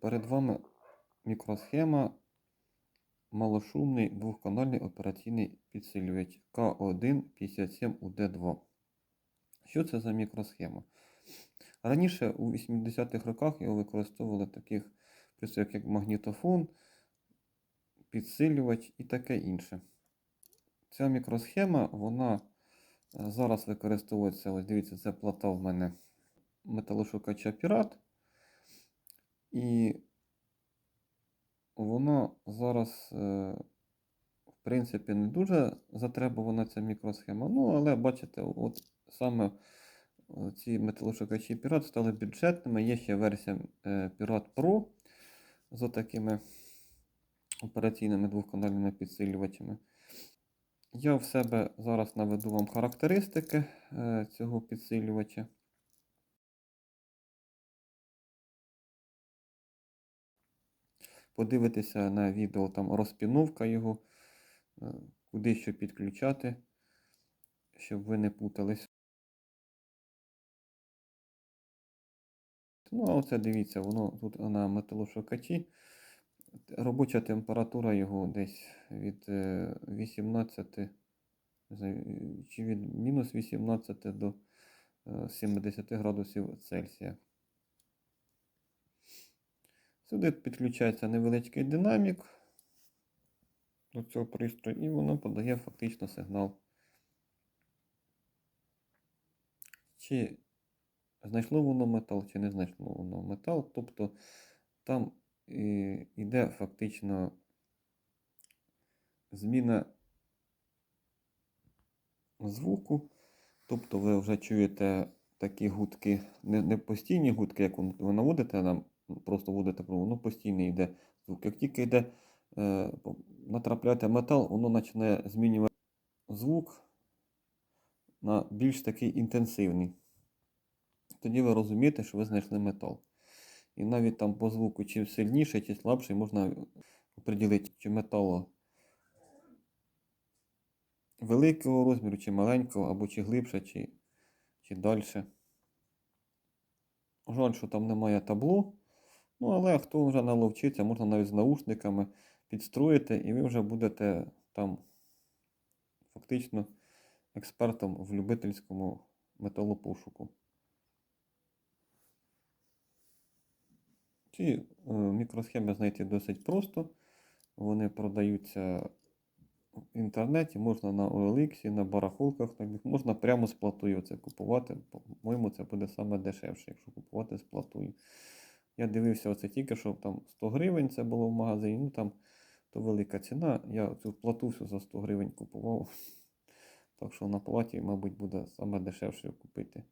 Перед вами мікросхема малошумний двохканальний операційний підсилювач К157UD2. Що це за мікросхема? Раніше у 80-х роках його використовували таких пристроях, як магнітофон, підсилювач і таке інше. Ця мікросхема, вона е, зараз використовується, ось дивіться, це плата в мене металошукача Пірат. І вона зараз, е, в принципі, не дуже затребувана ця мікросхема. Ну, але бачите, от саме е, ці металошукачі Пірат стали бюджетними. Є ще версія е, Пірат Pro з такими операційними двохканальними підсилювачами. Я в себе зараз наведу вам характеристики цього підсилювача. Подивитися на відео там розпіновка його, е, куди що підключати, щоб ви не путались. Ну, а оце дивіться, воно тут на металошукачі. Робоча температура його десь від е, 18, чи від мінус 18 до е, 70 градусів Цельсія. Сюди підключається невеличкий динамік до цього пристрою, і воно подає фактично сигнал. Чи знайшло воно метал, чи не знайшло воно метал. Тобто там і, іде фактично зміна звуку. Тобто ви вже чуєте такі гудки, не, не постійні гудки, як ви наводите нам просто вводите пробу, ну постійно йде звук. Як тільки йде, е, натрапляєте метал, воно почне змінювати звук на більш такий інтенсивний. Тоді ви розумієте, що ви знайшли метал. І навіть там по звуку, чим сильніший, чи слабший, можна оприділити, чи металу великого розміру, чи маленького, або чи глибше, чи, чи далі. Жаль, що там немає табло. Ну, але хто вже наловчиться, можна навіть з наушниками підстроїти, і ви вже будете там фактично експертом в любительському металопошуку. Ці е, мікросхеми знайти досить просто. Вони продаються в інтернеті, можна на OLX, на барахолках, можна прямо з платою це купувати. По-моєму, це буде саме дешевше, якщо купувати з платою. Я дивився оце тільки, що там 100 гривень це було в магазині, ну там то велика ціна. Я цю плату всю за 100 гривень купував. Так що на платі, мабуть, буде саме дешевше купити.